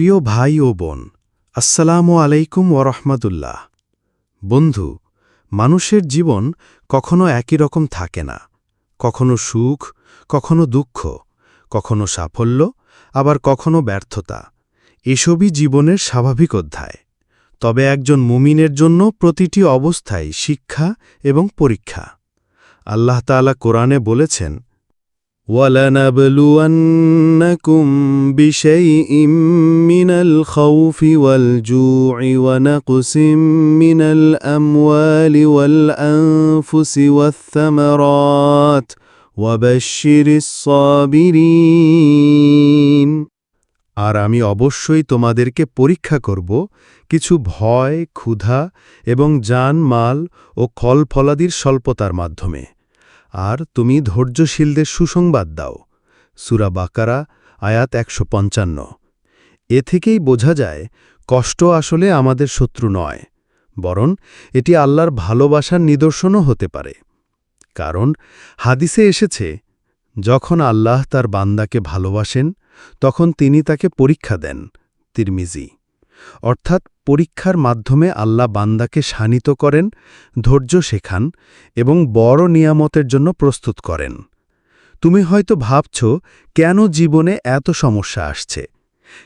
প্রিয় ভাই ও বোন, আসসালামু আলাইকুম ওরহমতুল্লাহ বন্ধু, মানুষের জীবন কখনো একই রকম থাকে না। কখনো সুখ, কখনো দুঃখ, কখনো সাফল্য, আবার কখনো ব্যর্থতা। এসবই জীবনের স্বাভাবিক অধ্যায়। তবে একজন মুমিনের জন্য প্রতিটি অবস্থায় শিক্ষা এবং পরীক্ষা। আল্লাহ তাআলা কোরআনে বলেছেন وَلَنَبْلُوَنَّكُمْ بِشَيْءٍ مِّنَ الْخَوْفِ وَالْجُوعِ وَنَقْصٍ مِّنَ الْأَمْوَالِ وَالْأَنفُسِ وَالثَّمَرَاتِ وَبَشِّرِ الصَّابِرِينَ আর আমি অবশ্যই তোমাদেরকে পরীক্ষা করব কিছু ভয় ক্ষুধা এবং জান মাল ও ফলফলাদির স্বল্পতার মাধ্যমে আর তুমি ধৈর্যশীলদের সুসংবাদ দাও। সুরা বাকারা, আয়াত একশো পঞ্চান্ন। এ থেকেই বোঝা যায়, কষ্ট আসলে আমাদের শত্রু নয়, বরং এটি আল্লাহর ভালোবাসার নিদর্শনও হতে পারে। কারণ হাদিসে এসেছে, যখন আল্লাহ তার বান্দাকে ভালোবাসেন, তখন তিনি তাকে পরীক্ষা দেন, তিরমিজি। অর্থাৎ পরীক্ষার মাধ্যমে আল্লাহ বান্দাকে শানিত করেন, ধৈর্য শেখান এবং বড় নিয়ামতের জন্য প্রস্তুত করেন। তুমি হয়তো ভাবছ, কেন জীবনে এত সমস্যা আসছে?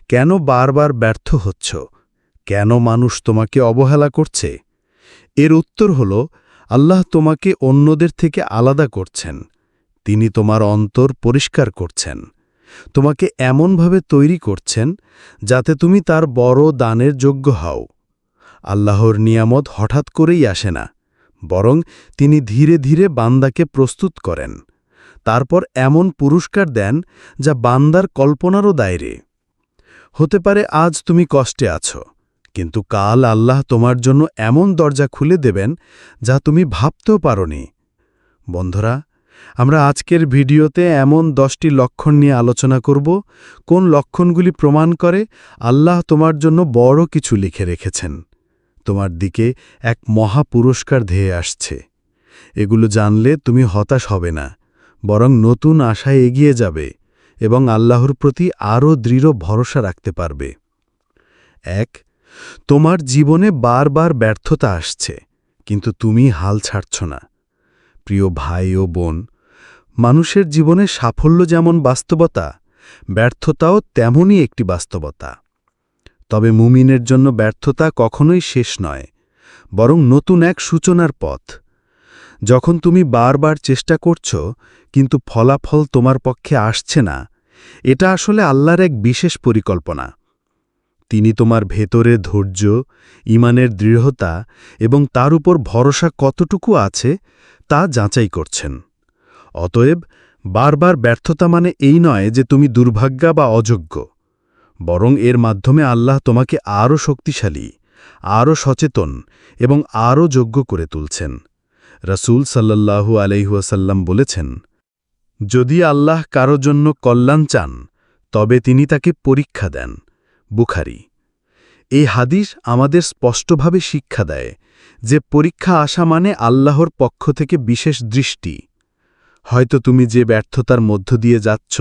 কেন বারবার ব্যর্থ হচ্ছ? কেন মানুষ তোমাকে অবহেলা করছে? এর উত্তর হল, আল্লাহ তোমাকে অন্যদের থেকে আলাদা করছেন। তিনি তোমার অন্তর পরিষ্কার করছেন। তোমাকে এমনভাবে তৈরি করছেন যাতে তুমি তার বড় দানের যোগ্য হও। আল্লাহর নিয়ামত হঠাৎ করেই আসে না, বরং তিনি ধীরে ধীরে বান্দাকে প্রস্তুত করেন। তারপর এমন পুরস্কার দেন যা বান্দার কল্পনারও দায়রে। হতে পারে আজ তুমি কষ্টে আছো, কিন্তু কাল আল্লাহ তোমার জন্য এমন দরজা খুলে দেবেন যা তুমি ভাবতেও পারনি। বন্ধুরা আমরা আজকের ভিডিওতে এমন দশটি লক্ষণ নিয়ে আলোচনা করব। কোন লক্ষণগুলি প্রমাণ করে? আল্লাহ তোমার জন্য বড় কিছু লিখে রেখেছেন। তোমার দিকে এক মহা পুরস্কার ধেয়ে আসছে। এগুলো জানলে তুমি হতাশ হবে না, বরং নতুন আশায় এগিয়ে যাবে এবং আল্লাহর প্রতি আরও দৃঢ় ভরসা রাখতে পারবে। এক, তোমার জীবনে বারবার ব্যর্থতা আসছে, কিন্তু তুমি হাল ছাড়ছ না। প্রিয় ভাই ও বোন, মানুষের জীবনে সাফল্য যেমন বাস্তবতা, ব্যর্থতাও তেমনই একটি বাস্তবতা। তবে মুমিনের জন্য ব্যর্থতা কখনোই শেষ নয়, বরং নতুন এক সূচনার পথ। যখন তুমি বারবার চেষ্টা করছ, কিন্তু ফলাফল তোমার পক্ষে আসছে না, এটা আসলে আল্লাহর এক বিশেষ পরিকল্পনা। তিনি তোমার ভেতরে ধৈর্য, ইমানের দৃঢ়তা এবং তার উপর ভরসা কতটুকু আছে তা যাচাই করছেন। অতএব, বারবার ব্যর্থতা মানে এই নয় যে তুমি দুর্ভাগ্যা বা অযোগ্য। বরং এর মাধ্যমে আল্লাহ তোমাকে আরও শক্তিশালী, আরও সচেতন এবং আরও যোগ্য করে তুলছেন। রসুল সাল্লাল্লাহু আলহিহাসাল্লাম বলেছেন, যদি আল্লাহ কারও জন্য কল্যাণ চান, তবে তিনি তাকে পরীক্ষা দেন। বুখারি। এই হাদিস আমাদের স্পষ্টভাবে শিক্ষা দেয় যে পরীক্ষা আসা মানে আল্লাহর পক্ষ থেকে বিশেষ দৃষ্টি। হয়তো তুমি যে ব্যর্থতার মধ্য দিয়ে যাচ্ছ,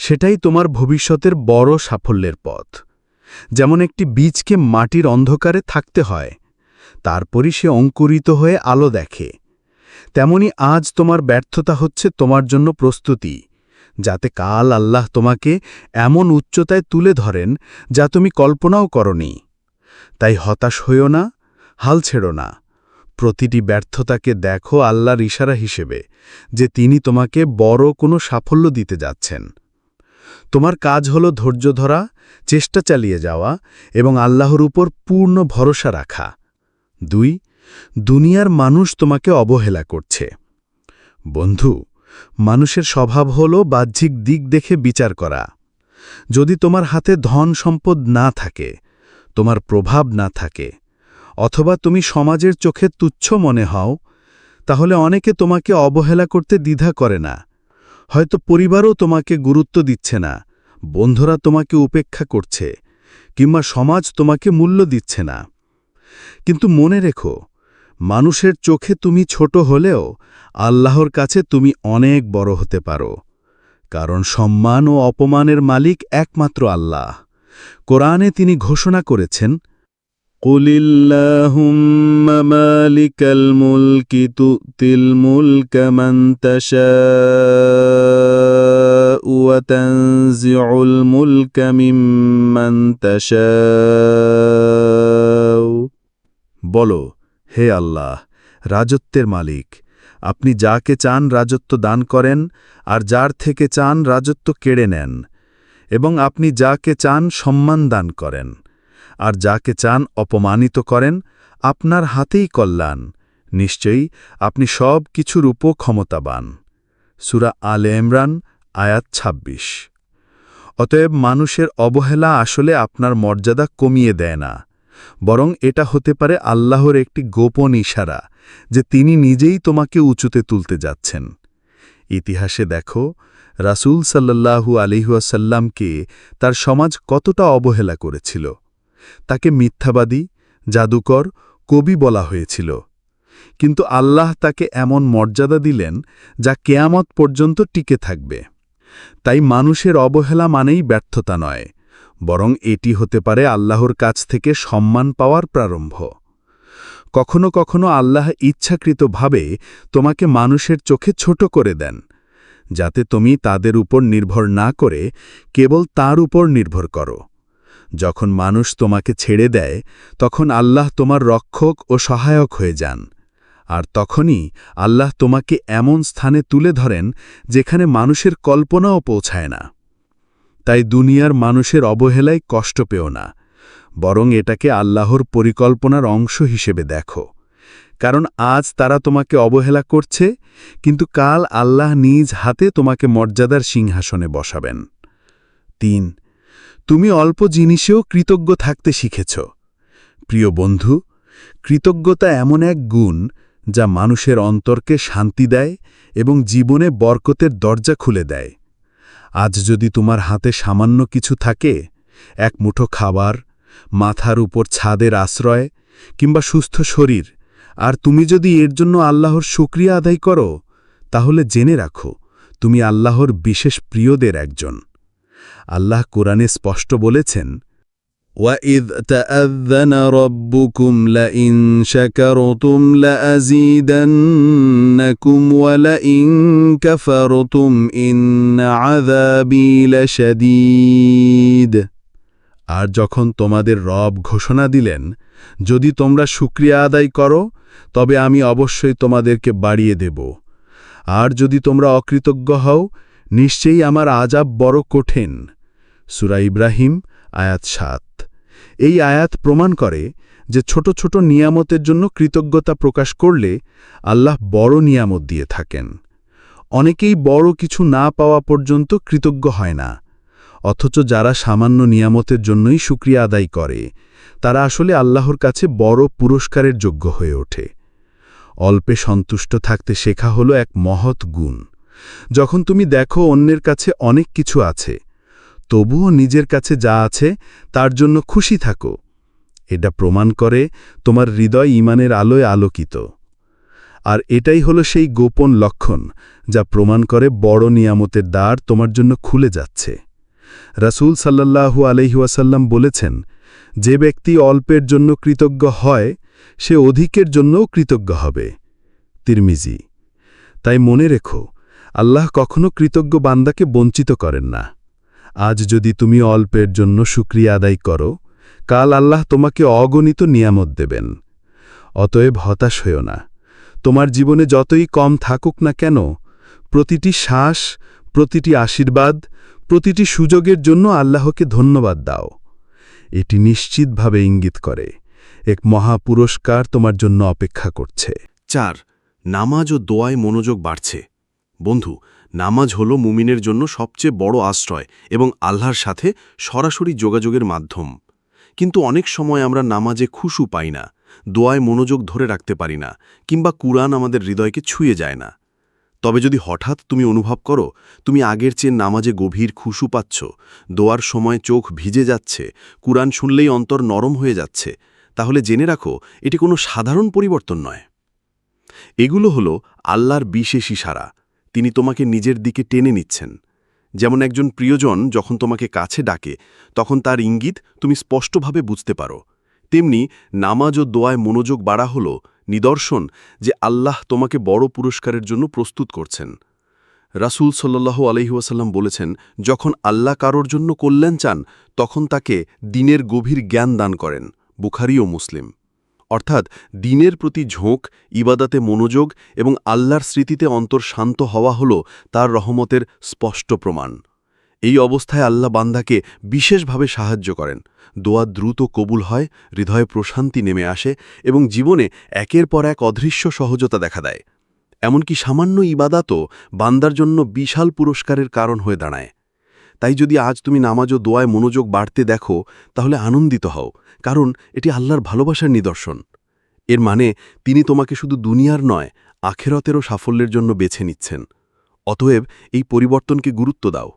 সেটাই তোমার ভবিষ্যতের বড় সাফল্যের পথ। যেমন একটি বীজকে মাটির অন্ধকারে থাকতে হয়, তারপরই সে অঙ্কুরিত হয়ে আলো দেখে। তেমনি আজ তোমার ব্যর্থতা হচ্ছে তোমার জন্য প্রস্তুতি। যাতে কাল আল্লাহ তোমাকে এমন উচ্চতায় তুলে ধরেন যা তুমি কল্পনাও করনি। তাই হতাশ হইও না, হাল ছেড়ো না। প্রতিটি ব্যর্থতাকে দেখো আল্লাহর ইশারা হিসেবে যে তিনি তোমাকে বড় কোনো সাফল্য দিতে যাচ্ছেন। তোমার কাজ হল ধৈর্য ধরা, চেষ্টা চালিয়ে যাওয়া এবং আল্লাহর উপর পূর্ণ ভরসা রাখা। দুই, দুনিয়ার মানুষ তোমাকে অবহেলা করছে। বন্ধু মানুষের স্বভাব হল বাহ্যিক দিক দেখে বিচার করা। যদি তোমার হাতে ধন সম্পদ না থাকে, তোমার প্রভাব না থাকে, অথবা তুমি সমাজের চোখে তুচ্ছ মনে হও, তাহলে অনেকে তোমাকে অবহেলা করতে দ্বিধা করে না। হয়তো পরিবারও তোমাকে গুরুত্ব দিচ্ছে না, বন্ধুরা তোমাকে উপেক্ষা করছে, কিংবা সমাজ তোমাকে মূল্য দিচ্ছে না। কিন্তু মনে রেখো মানুষের চোখে তুমি ছোট হলেও আল্লাহর কাছে তুমি অনেক বড় হতে পারো কারণ সম্মান ও অপমানের মালিক একমাত্র আল্লাহ কোরআনে তিনি ঘোষণা করেছেন قل اللهم مالك الملك تؤتي الملك من تشاء وتنزع الملك ممن تشاء বলো হে আল্লাহ, রাজত্বের মালিক, আপনি যাকে চান রাজত্ব দান করেন, আর যার থেকে চান রাজত্ব কেড়ে নেন, এবং আপনি যাকে চান সম্মান দান করেন, আর যাকে চান অপমানিত করেন, আপনার হাতেই কল্যাণ, নিশ্চয়ই আপনি সব কিছুর উপ ক্ষমতাবান সুরা আলে ইমরান, আয়াত ২৬ অতএব মানুষের অবহেলা আসলে আপনার মর্যাদা কমিয়ে দেয় না। বরং এটা হতে পারে আল্লাহর একটি গোপন ইশারা যে তিনি নিজেই তোমাকে উঁচুতে তুলতে যাচ্ছেন। ইতিহাসে দেখো, রাসূল সাল্লাল্লাহু আলিহাসাল্লামকে তার সমাজ কতটা অবহেলা করেছিল। তাকে মিথ্যাবাদী, জাদুকর, কবি বলা হয়েছিল। কিন্তু আল্লাহ তাকে এমন মর্যাদা দিলেন যা কেয়ামত পর্যন্ত টিকে থাকবে। তাই মানুষের অবহেলা মানেই ব্যর্থতা নয়। বরং এটি হতে পারে আল্লাহর কাছ থেকে সম্মান পাওয়ার প্রারম্ভ। কখনো কখনো আল্লাহ ইচ্ছাকৃতভাবে তোমাকে মানুষের চোখে ছোট করে দেন, যাতে তুমি তাদের উপর নির্ভর না করে কেবল তার উপর নির্ভর করো। যখন মানুষ তোমাকে ছেড়ে দেয়, তখন আল্লাহ তোমার রক্ষক ও সহায়ক হয়ে যান, আর তখনই আল্লাহ তোমাকে এমন স্থানে তুলে ধরেন যেখানে মানুষের কল্পনাও পৌঁছায় না। তাই দুনিয়ার মানুষের অবহেলায় কষ্ট পেও না, বরং এটাকে আল্লাহর পরিকল্পনার অংশ হিসেবে দেখো। কারণ আজ তারা তোমাকে অবহেলা করছে, কিন্তু কাল আল্লাহ নিজ হাতে তোমাকে মর্যাদার সিংহাসনে বসাবেন। তিন, তুমি অল্প জিনিসেও কৃতজ্ঞ থাকতে শিখেছ। প্রিয় বন্ধু, কৃতজ্ঞতা এমন এক গুণ যা মানুষের অন্তরকে শান্তি দেয় এবং জীবনে বরকতের দরজা খুলে দেয়। আজ যদি তোমার হাতে সামান্য কিছু থাকে, এক মুঠো খাবার, মাথার উপর ছাদের আশ্রয়, কিংবা সুস্থ শরীর, আর তুমি যদি এর জন্য আল্লাহর শুক্রিয়া আদায় করো, তাহলে জেনে রাখো, তুমি আল্লাহর বিশেষ প্রিয়দের একজন। আল্লাহ কোরআনে স্পষ্ট বলেছেন وَإِذْ تَأَذَّنَ رَبُّكُمْ لَئِن شَكَرْتُمْ لَأَزِيدَنَّكُمْ وَلَئِن كَفَرْتُمْ إِنَّ عَذَابِي لَشَدِيدٌ আর যখন তোমাদের রব ঘোষণা দিলেন যদি তোমরা শুক্রিয়া আদায় করো তবে আমি অবশ্যই তোমাদেরকে বাড়িয়ে দেব আর যদি তোমরা অকৃতজ্ঞ হও নিশ্চয়ই আমার আজাব বড় কঠিন সুরা ইব্রাহিম আয়াত সাত এই আয়াত প্রমাণ করে যে ছোট ছোট নিয়ামতের জন্য কৃতজ্ঞতা প্রকাশ করলে আল্লাহ বড় নিয়ামত দিয়ে থাকেন। অনেকেই বড় কিছু না পাওয়া পর্যন্ত কৃতজ্ঞ হয় না, অথচ যারা সামান্য নিয়ামতের জন্যই সুক্রিয়া আদায় করে, তারা আসলে আল্লাহর কাছে বড় পুরস্কারের যোগ্য হয়ে ওঠে। অল্পে সন্তুষ্ট থাকতে শেখা হলো এক মহৎ গুণ। যখন তুমি দেখো অন্যের কাছে অনেক কিছু আছে তবুও নিজের কাছে যা আছে, তার জন্য খুশি থাকো। এটা প্রমাণ করে তোমার হৃদয় ইমানের আলোয় আলোকিত। আর এটাই হলো সেই গোপন লক্ষণ, যা প্রমাণ করে বড় নিয়ামতের দ্বার তোমার জন্য খুলে যাচ্ছে। রাসূল সাল্লাল্লাহু আলহিউসাল্লাম বলেছেন, যে ব্যক্তি অল্পের জন্য কৃতজ্ঞ হয়, সে অধিকের জন্যও কৃতজ্ঞ হবে। তিরমিজি। তাই মনে রেখো, আল্লাহ কখনো কৃতজ্ঞ বান্দাকে বঞ্চিত করেন না। আজ যদি তুমি অল্পের জন্য সুক্রিয়া আদায় করো, কাল আল্লাহ তোমাকে অগণিত নিয়ামত দেবেন। অতএব হতাশ হইও না। তোমার জীবনে যতই কম থাকুক না কেন, প্রতিটি শ্বাস, প্রতিটি আশীর্বাদ, প্রতিটি সুযোগের জন্য আল্লাহকে ধন্যবাদ দাও। এটি নিশ্চিতভাবে ইঙ্গিত করে, এক মহা পুরস্কার তোমার জন্য অপেক্ষা করছে। চার, নামাজ ও দোয়ায় মনোযোগ বাড়ছে। বন্ধু নামাজ হল মুমিনের জন্য সবচেয়ে বড় আশ্রয় এবং আল্লাহর সাথে সরাসরি যোগাযোগের মাধ্যম। কিন্তু অনেক সময় আমরা নামাজে খুশু পাই না, দোয়ায় মনোযোগ ধরে রাখতে পারি না, কিংবা কুরআন আমাদের হৃদয়কে ছুঁয়ে যায় না। তবে যদি হঠাৎ তুমি অনুভব করো, তুমি আগের চেয়ে নামাজে গভীর খুশু পাচ্ছ, দোয়ার সময় চোখ ভিজে যাচ্ছে, কুরআন শুনলেই অন্তর নরম হয়ে যাচ্ছে, তাহলে জেনে রাখো, এটি কোনো সাধারণ পরিবর্তন নয়। এগুলো হলো আল্লাহর বিশেষ ইশারা। তিনি তোমাকে নিজের দিকে টেনে নিচ্ছেন। যেমন একজন প্রিয়জন যখন তোমাকে কাছে ডাকে, তখন তার ইঙ্গিত তুমি স্পষ্টভাবে বুঝতে পারো। তেমনি নামাজ ও দোয়ায় মনোযোগ বাড়া হল নিদর্শন যে আল্লাহ তোমাকে বড় পুরস্কারের জন্য প্রস্তুত করছেন। রাসূল সাল্লাল্লাহু আলহিউসাল্লাম বলেছেন, যখন আল্লাহ কারোর জন্য কল্যাণ চান, তখন তাকে দিনের গভীর জ্ঞান দান করেন। বুখারি ও মুসলিম। অর্থাৎ দিনের প্রতি ঝোঁক, ইবাদাতে মনোযোগ এবং আল্লাহর স্মৃতিতে অন্তর শান্ত হওয়া হল তার রহমতের স্পষ্ট প্রমাণ। এই অবস্থায় আল্লাহ বান্দাকে বিশেষভাবে সাহায্য করেন। দোয়া দ্রুত কবুল হয়, হৃদয়ে প্রশান্তি নেমে আসে এবং জীবনে একের পর এক অদৃশ্য সহজতা দেখা দেয়। এমনকি সামান্য ইবাদাতও বান্দার জন্য বিশাল পুরস্কারের কারণ হয়ে দাঁড়ায়। তাই যদি আজ তুমি নামাজ ও দোয়ায় মনোযোগ বাড়তে দেখো, তাহলে আনন্দিত হও, কারণ এটি আল্লাহর ভালোবাসার নিদর্শন। এর মানে তিনি তোমাকে শুধু দুনিয়ার নয়, আখেরতেরও সাফল্যের জন্য বেছে নিচ্ছেন। অতএব এই পরিবর্তনকে গুরুত্ব দাও।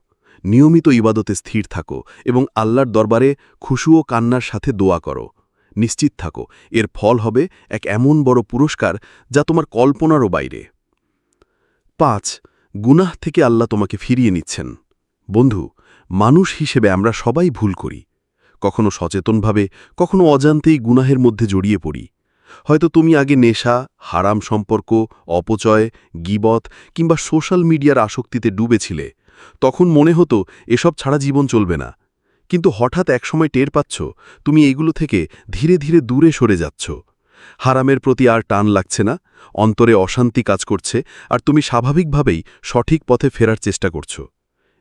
নিয়মিত ইবাদতে স্থির থাকো এবং আল্লাহর দরবারে খুশু ও কান্নার সাথে দোয়া করো। নিশ্চিত থাকো, এর ফল হবে এক এমন বড় পুরস্কার যা তোমার কল্পনারও বাইরে। পাঁচ, গুনাহ থেকে আল্লাহ তোমাকে ফিরিয়ে নিচ্ছেন। বন্ধু, মানুষ হিসেবে আমরা সবাই ভুল করি। কখনো সচেতনভাবে, কখনো অজান্তেই গুনাহের মধ্যে জড়িয়ে পড়ি। হয়তো তুমি আগে নেশা, হারাম সম্পর্ক, অপচয়, গিবত কিংবা সোশ্যাল মিডিয়ার আসক্তিতে ডুবেছিলে। তখন মনে হতো, এসব ছাড়া জীবন চলবে না। কিন্তু হঠাৎ একসময় টের পাচ্ছ, তুমি এগুলো থেকে ধীরে ধীরে দূরে সরে যাচ্ছ। হারামের প্রতি আর টান লাগছে না, অন্তরে অশান্তি কাজ করছে, আর তুমি স্বাভাবিকভাবেই সঠিক পথে ফেরার চেষ্টা করছ।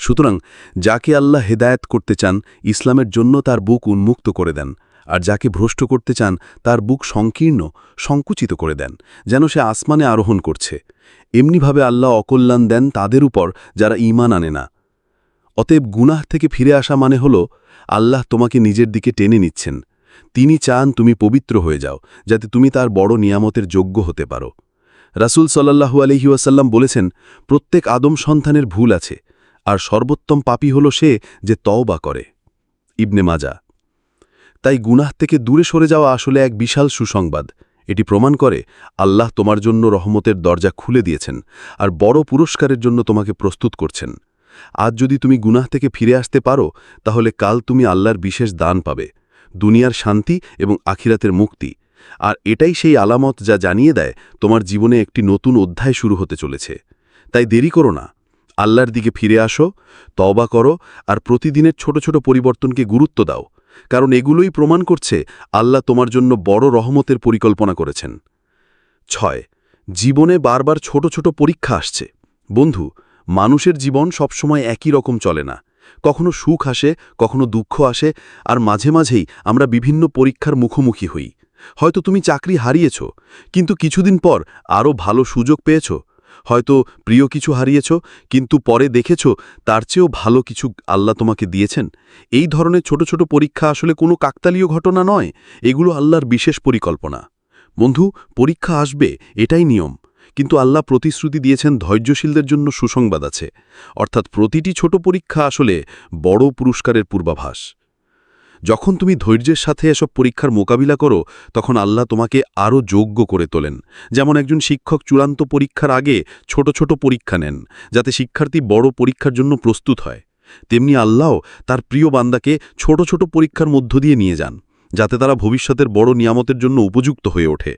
সুতরাং যাকে আল্লাহ হেদায়েত করতে চান, ইসলামের জন্য তার বুক উন্মুক্ত করে দেন, আর যাকে ভ্রষ্ট করতে চান, তার বুক সংকীর্ণ, সংকুচিত করে দেন, যেন সে আসমানে আরোহণ করছে। এমনিভাবে আল্লাহ অকল্যাণ দেন তাদের উপর, যারা ঈমান আনে না। অতএব গুনাহ থেকে ফিরে আসা মানে হল, আল্লাহ তোমাকে নিজের দিকে টেনে নিচ্ছেন। তিনি চান তুমি পবিত্র হয়ে যাও, যাতে তুমি তার বড় নিয়ামতের যোগ্য হতে পারো। রাসূল সাল্লাহু আলহিউসাল্লাম বলেছেন, প্রত্যেক আদম সন্তানের ভুল আছে। আর সর্বোত্তম পাপী হল সে যে তওবা করে। ইবনে মাজা, তাই গুনাহ থেকে দূরে সরে যাওয়া আসলে এক বিশাল সুসংবাদ। এটি প্রমাণ করে আল্লাহ তোমার জন্য রহমতের দরজা খুলে দিয়েছেন আর বড় পুরস্কারের জন্য তোমাকে প্রস্তুত করছেন। আজ যদি তুমি গুনাহ থেকে ফিরে আসতে পারো, তাহলে কাল তুমি আল্লাহর বিশেষ দান পাবে, দুনিয়ার শান্তি এবং আখিরাতের মুক্তি। আর এটাই সেই আলামত যা জানিয়ে দেয়, তোমার জীবনে একটি নতুন অধ্যায় শুরু হতে চলেছে। তাই দেরি করো না। আল্লাহর দিকে ফিরে আসো, তওবা করো আর প্রতিদিনের ছোট ছোট পরিবর্তনকে গুরুত্ব দাও, কারণ এগুলোই প্রমাণ করছে আল্লাহ তোমার জন্য বড় রহমতের পরিকল্পনা করেছেন। ছয়, জীবনে বারবার ছোট ছোট পরীক্ষা আসছে। বন্ধু, মানুষের জীবন সবসময় একই রকম চলে না। কখনো সুখ আসে, কখনো দুঃখ আসে, আর মাঝে মাঝেই আমরা বিভিন্ন পরীক্ষার মুখোমুখি হই। হয়তো তুমি চাকরি হারিয়েছ, কিন্তু কিছুদিন পর আরও ভালো সুযোগ পেয়েছ হয়তো প্রিয় কিছু হারিয়েছ, কিন্তু পরে দেখেছ তার চেয়েও ভালো কিছু আল্লাহ তোমাকে দিয়েছেন। এই ধরনের ছোট ছোট পরীক্ষা আসলে কোনো কাকতালীয় ঘটনা নয়, এগুলো আল্লাহর বিশেষ পরিকল্পনা। বন্ধু, পরীক্ষা আসবে, এটাই নিয়ম। কিন্তু আল্লাহ প্রতিশ্রুতি দিয়েছেন ধৈর্যশীলদের জন্য সুসংবাদ আছে। অর্থাৎ প্রতিটি ছোট পরীক্ষা আসলে বড় পুরস্কারের পূর্বাভাস। যখন তুমি ধৈর্যের সাথে এসব পরীক্ষার মোকাবিলা করো, তখন আল্লাহ তোমাকে আরও যোগ্য করে তোলেন। যেমন একজন শিক্ষক চূড়ান্ত পরীক্ষার আগে ছোট ছোট পরীক্ষা নেন, যাতে শিক্ষার্থী বড় পরীক্ষার জন্য প্রস্তুত হয়। তেমনি আল্লাহ তার প্রিয় বান্দাকে ছোট ছোট পরীক্ষার মধ্য দিয়ে নিয়ে যান, যাতে তারা ভবিষ্যতের বড় নিয়ামতের জন্য উপযুক্ত হয়ে ওঠে।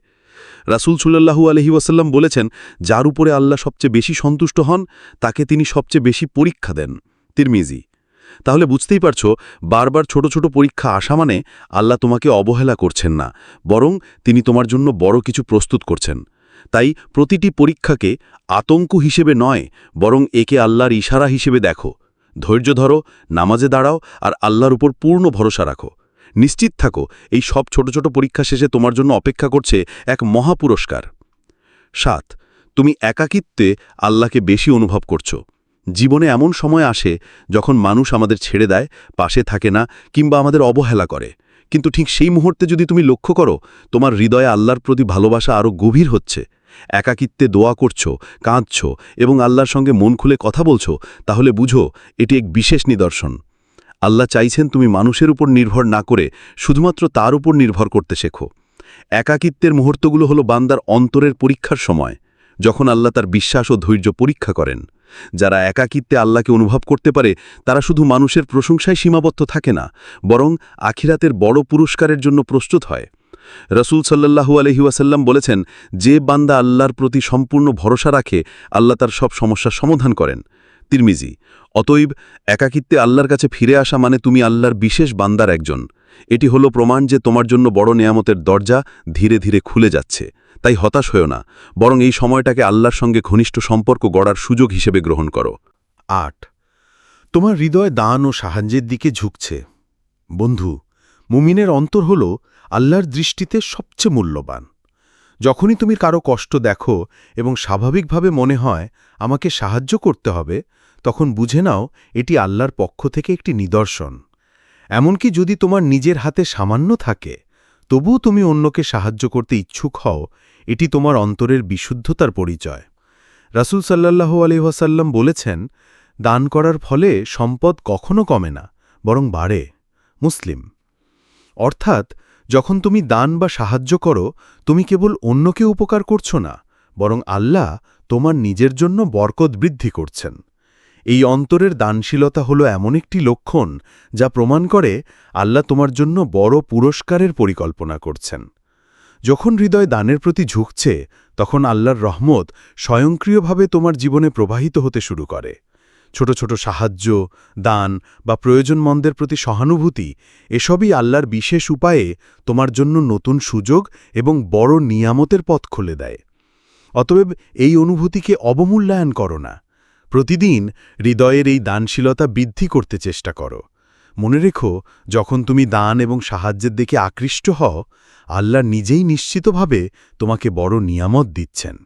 রাসুল সুল্লাহু আলহি ওয়াসাল্লাম বলেছেন, যার উপরে আল্লাহ সবচেয়ে বেশি সন্তুষ্ট হন, তাকে তিনি সবচেয়ে বেশি পরীক্ষা দেন। তিরমিজি তাহলে বুঝতেই পারছ, বারবার ছোট ছোট পরীক্ষা আসা মানে আল্লাহ তোমাকে অবহেলা করছেন না, বরং তিনি তোমার জন্য বড় কিছু প্রস্তুত করছেন। তাই প্রতিটি পরীক্ষাকে আতঙ্ক হিসেবে নয়, বরং একে আল্লাহর ইশারা হিসেবে দেখো। ধৈর্য ধরো, নামাজে দাঁড়াও আর আল্লাহর উপর পূর্ণ ভরসা রাখো। নিশ্চিত থাকো, এই সব ছোট ছোট পরীক্ষা শেষে তোমার জন্য অপেক্ষা করছে এক মহাপুরস্কার। সাত, তুমি একাকিত্বে আল্লাহকে বেশি অনুভব করছ। জীবনে এমন সময় আসে যখন মানুষ আমাদের ছেড়ে দেয়, পাশে থাকে না কিংবা আমাদের অবহেলা করে। কিন্তু ঠিক সেই মুহূর্তে যদি তুমি লক্ষ্য করো, তোমার হৃদয়ে আল্লাহর প্রতি ভালোবাসা আরও গভীর হচ্ছে। একাকিত্বে দোয়া করছ, কাঁদছ এবং আল্লাহর সঙ্গে মন খুলে কথা বলছো, তাহলে বুঝো এটি এক বিশেষ নিদর্শন। আল্লাহ চাইছেন তুমি মানুষের উপর নির্ভর না করে শুধুমাত্র তার উপর নির্ভর করতে শেখো। একাকিত্বের মুহূর্তগুলো হলো বান্দার অন্তরের পরীক্ষার সময়, যখন আল্লাহ তার বিশ্বাস ও ধৈর্য পরীক্ষা করেন। যারা একাকিত্বে আল্লাহকে অনুভব করতে পারে, তারা শুধু মানুষের প্রশংসায় সীমাবদ্ধ থাকে না, বরং আখিরাতের বড় পুরস্কারের জন্য প্রস্তুত হয়। রসুল সাল্লাহু আলহিউসাল্লাম বলেছেন, যে বান্দা আল্লাহর প্রতি সম্পূর্ণ ভরসা রাখে, আল্লাহ তার সব সমস্যার সমাধান করেন। তিরমিজি, অতএব একাকিত্বে আল্লাহর কাছে ফিরে আসা মানে তুমি আল্লাহর বিশেষ বান্দার একজন। এটি হলো প্রমাণ যে তোমার জন্য বড় নেয়ামতের দরজা ধীরে ধীরে খুলে যাচ্ছে। তাই হতাশ হয়েও না, বরং এই সময়টাকে আল্লাহর সঙ্গে ঘনিষ্ঠ সম্পর্ক গড়ার সুযোগ হিসেবে গ্রহণ করো। আট। তোমার হৃদয় দান ও সাহায্যের দিকে ঝুঁকছে। বন্ধু, মুমিনের অন্তর হল আল্লাহর দৃষ্টিতে সবচেয়ে মূল্যবান। যখনই তুমি কারও কষ্ট দেখো এবং স্বাভাবিকভাবে মনে হয় আমাকে সাহায্য করতে হবে, তখন বুঝে নাও এটি আল্লাহর পক্ষ থেকে একটি নিদর্শন। এমনকি যদি তোমার নিজের হাতে সামান্য থাকে তবুও তুমি অন্যকে সাহায্য করতে ইচ্ছুক হও, এটি তোমার অন্তরের বিশুদ্ধতার পরিচয়। রাসুল সাল্লাহু আলহাসাল্লাম বলেছেন, দান করার ফলে সম্পদ কখনো কমে না, বরং বাড়ে। মুসলিম। অর্থাৎ, যখন তুমি দান বা সাহায্য করো, তুমি কেবল অন্যকে উপকার করছ না, বরং আল্লাহ তোমার নিজের জন্য বরকত বৃদ্ধি করছেন। এই অন্তরের দানশীলতা হল এমন একটি লক্ষণ যা প্রমাণ করে আল্লাহ তোমার জন্য বড় পুরস্কারের পরিকল্পনা করছেন। যখন হৃদয় দানের প্রতি ঝুঁকছে, তখন আল্লাহর রহমত স্বয়ংক্রিয়ভাবে তোমার জীবনে প্রবাহিত হতে শুরু করে। ছোট ছোট সাহায্য, দান বা প্রয়োজনমন্দের প্রতি সহানুভূতি, এসবই আল্লাহর বিশেষ উপায়ে তোমার জন্য নতুন সুযোগ এবং বড় নিয়ামতের পথ খুলে দেয়। অতএব এই অনুভূতিকে অবমূল্যায়ন করো না। প্রতিদিন হৃদয়ের এই দানশীলতা বৃদ্ধি করতে চেষ্টা করো। মনে রেখো, যখন তুমি দান এবং সাহায্যের দিকে আকৃষ্ট হও, আল্লাহ নিজেই নিশ্চিতভাবে তোমাকে বড় নিয়ামত দিচ্ছেন।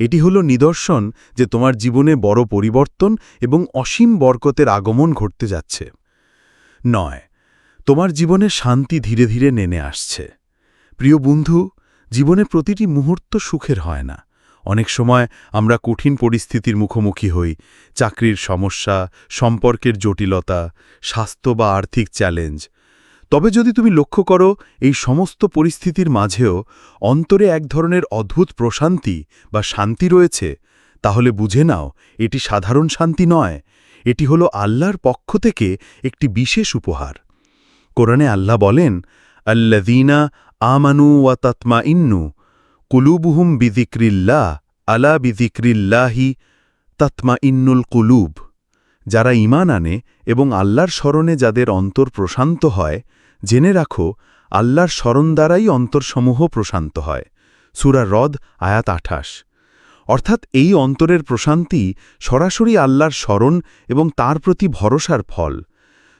এটি হল নিদর্শন যে তোমার জীবনে বড় পরিবর্তন এবং অসীম বরকতের আগমন ঘটতে যাচ্ছে। নয়, তোমার জীবনে শান্তি ধীরে ধীরে নেমে আসছে। প্রিয় বন্ধু, জীবনে প্রতিটি মুহূর্ত সুখের হয় না। অনেক সময় আমরা কঠিন পরিস্থিতির মুখোমুখি হই, চাকরির সমস্যা, সম্পর্কের জটিলতা, স্বাস্থ্য বা আর্থিক চ্যালেঞ্জ। তবে যদি তুমি লক্ষ্য করো, এই সমস্ত পরিস্থিতির মাঝেও অন্তরে এক ধরনের অদ্ভুত প্রশান্তি বা শান্তি রয়েছে, তাহলে বুঝে নাও, এটি সাধারণ শান্তি নয়। এটি হল আল্লাহর পক্ষ থেকে একটি বিশেষ উপহার। কোরআনে আল্লাহ বলেন আল্লাদিনা আমানু ওয়া তাতমা ইন্নু কুলুবুহুম বিদিক্রিল্লাহ আলা বিদিক্রিল্লাহি তাতমা ইন্নুল কুলুব। যারা ইমান আনে এবং আল্লাহর স্মরণে যাদের অন্তর প্রশান্ত হয়, জেনে রাখো, আল্লাহর স্মরণ দ্বারাই অন্তরসমূহ প্রশান্ত হয়। সুরা রদ, আয়াত আঠাশ। অর্থাৎ এই অন্তরের প্রশান্তি সরাসরি আল্লাহর স্মরণ এবং তার প্রতি ভরসার ফল।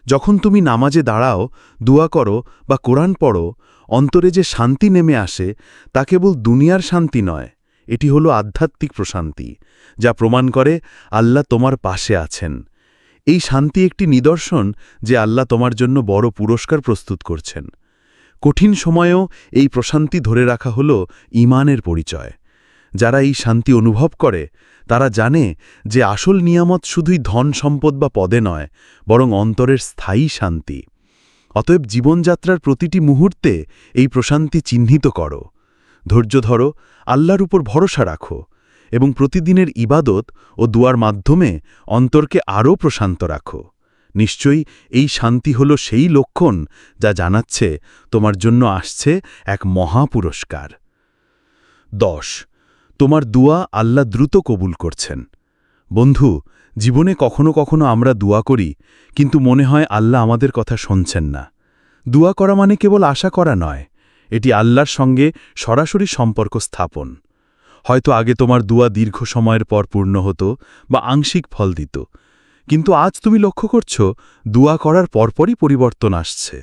যখন তুমি নামাজে দাঁড়াও, দোয়া করো বা কোরআন পড়ো, অন্তরে যে শান্তি নেমে আসে, তা কেবল দুনিয়ার শান্তি নয়, এটি হলো আধ্যাত্মিক প্রশান্তি, যা প্রমাণ করে আল্লাহ তোমার পাশে আছেন। এই শান্তি একটি নিদর্শন যে আল্লাহ তোমার জন্য বড় পুরস্কার প্রস্তুত করছেন। কঠিন সময়েও এই প্রশান্তি ধরে রাখা হল ইমানের পরিচয়। যারা এই শান্তি অনুভব করে তারা জানে যে আসল নিয়ামত শুধুই ধন সম্পদ বা পদে নয়, বরং অন্তরের স্থায়ী শান্তি। অতএব জীবনযাত্রার প্রতিটি মুহূর্তে এই প্রশান্তি চিহ্নিত করো। ধৈর্য ধরো, আল্লাহর উপর ভরসা রাখো, এবং প্রতিদিনের ইবাদত ও দুয়ার মাধ্যমে অন্তরকে আরও প্রশান্ত রাখো। নিশ্চয়ই এই শান্তি হল সেই লক্ষণ যা জানাচ্ছে, তোমার জন্য আসছে এক মহাপুরস্কার। দশ তোমার দুয়া আল্লাহ দ্রুত কবুল করছেন। বন্ধু, জীবনে কখনো কখনো আমরা দুয়া করি, কিন্তু মনে হয় আল্লাহ আমাদের কথা শুনছেন না। দুয়া করা মানে কেবল আশা করা নয়, এটি আল্লাহর সঙ্গে সরাসরি সম্পর্ক স্থাপন। হয়তো আগে তোমার দুয়া দীর্ঘ সময়ের পর পূর্ণ হতো বা আংশিক ফল দিত, কিন্তু আজ তুমি লক্ষ্য করছ, দুয়া করার পরপরই পরিবর্তন আসছে।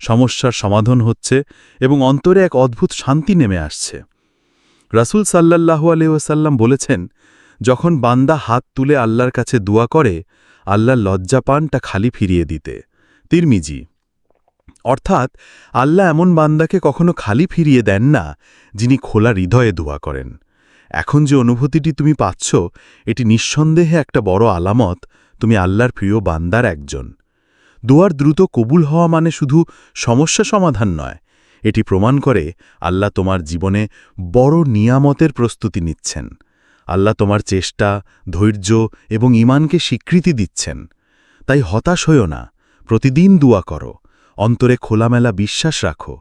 সমস্যার সমাধান হচ্ছে এবং অন্তরে এক অদ্ভুত শান্তি নেমে আসছে। রাসুল সাল্লাল্লাহু আলহাসাল্লাম বলেছেন, যখন বান্দা হাত তুলে আল্লাহর কাছে দোয়া করে আল্লাহ লজ্জা পানটা খালি ফিরিয়ে দিতে। তিরমিজি, অর্থাৎ আল্লাহ এমন বান্দাকে কখনো খালি ফিরিয়ে দেন না, যিনি খোলা হৃদয়ে দোয়া করেন। এখন যে অনুভূতিটি তুমি পাচ্ছ, এটি নিঃসন্দেহে একটা বড় আলামত, তুমি আল্লাহর প্রিয় বান্দার একজন। দোয়ার দ্রুত কবুল হওয়া মানে শুধু সমস্যা সমাধান নয় এটি প্রমাণ করে আল্লাহ তোমার জীবনে বড় নিয়ামতের প্রস্তুতি নিচ্ছেন। আল্লাহ তোমার চেষ্টা, ধৈর্য এবং ইমানকে স্বীকৃতি দিচ্ছেন। তাই হতাশ হইও না, প্রতিদিন দোয়া করো, অন্তরে খোলামেলা বিশ্বাস রাখো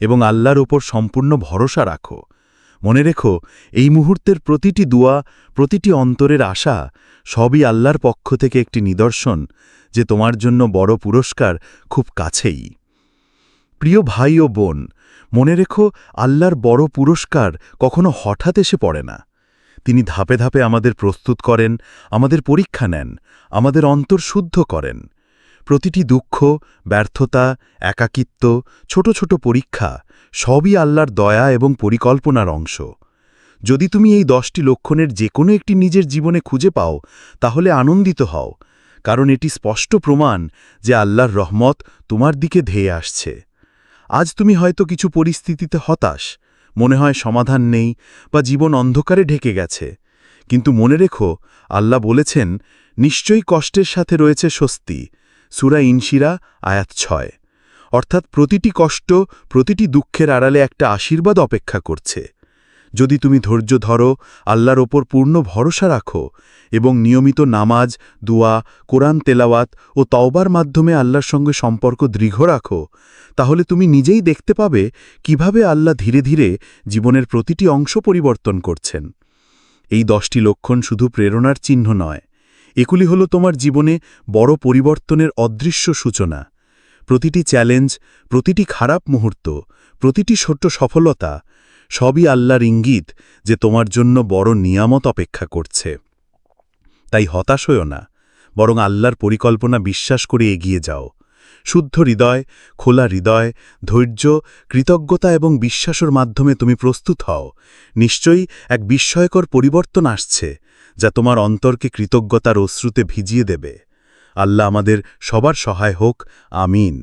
এবং আল্লাহর ওপর সম্পূর্ণ ভরসা রাখো। মনে রেখো, এই মুহূর্তের প্রতিটি দোয়া, প্রতিটি অন্তরের আশা সবই আল্লাহর পক্ষ থেকে একটি নিদর্শন যে তোমার জন্য বড় পুরস্কার খুব কাছেই। প্রিয় ভাই ও বোন, মনে রেখো আল্লাহর বড় পুরস্কার কখনো হঠাৎ এসে পড়ে না। তিনি ধাপে ধাপে আমাদের প্রস্তুত করেন, আমাদের পরীক্ষা নেন, আমাদের অন্তর শুদ্ধ করেন। প্রতিটি দুঃখ, ব্যর্থতা, একাকিত্ব, ছোট ছোট পরীক্ষা সবই আল্লাহর দয়া এবং পরিকল্পনার অংশ। যদি তুমি এই দশটি লক্ষণের যে কোনো একটি নিজের জীবনে খুঁজে পাও, তাহলে আনন্দিত হও, কারণ এটি স্পষ্ট প্রমাণ যে আল্লাহর রহমত তোমার দিকে ধেয়ে আসছে। আজ তুমি হয়তো কিছু পরিস্থিতিতে হতাশ, মনে হয় সমাধান নেই বা জীবন অন্ধকারে ঢেকে গেছে। কিন্তু মনে রেখো, আল্লাহ বলেছেন, নিশ্চয়ই কষ্টের সাথে রয়েছে স্বস্তি। সুরা ইনশিরা, আয়াত ছয়। অর্থাৎ প্রতিটি কষ্ট, প্রতিটি দুঃখের আড়ালে একটা আশীর্বাদ অপেক্ষা করছে। যদি তুমি ধৈর্য ধরো, আল্লাহর ওপর পূর্ণ ভরসা রাখো এবং নিয়মিত নামাজ, দুয়া, কোরআন তেলাওয়াত ও তওবার মাধ্যমে আল্লাহর সঙ্গে সম্পর্ক দৃঢ় রাখো তাহলে তুমি নিজেই দেখতে পাবে কীভাবে আল্লাহ ধীরে ধীরে জীবনের প্রতিটি অংশ পরিবর্তন করছেন। এই দশটি লক্ষণ শুধু প্রেরণার চিহ্ন নয়, এগুলি হল তোমার জীবনে বড় পরিবর্তনের অদৃশ্য সূচনা। প্রতিটি চ্যালেঞ্জ, প্রতিটি খারাপ মুহূর্ত, প্রতিটি ছোট্ট সফলতা সবই আল্লাহর ইঙ্গিত যে তোমার জন্য বড় নিয়ামত অপেক্ষা করছে। তাই হতাশ হইও না, বরং আল্লাহর পরিকল্পনা বিশ্বাস করে এগিয়ে যাও। শুদ্ধ হৃদয়, খোলা হৃদয়, ধৈর্য, কৃতজ্ঞতা এবং বিশ্বাসের মাধ্যমে তুমি প্রস্তুত হও। নিশ্চয়ই এক বিস্ময়কর পরিবর্তন আসছে, যা তোমার অন্তরকে কৃতজ্ঞতার অশ্রুতে ভিজিয়ে দেবে। আল্লাহ আমাদের সবার সহায় হোক, আমিন।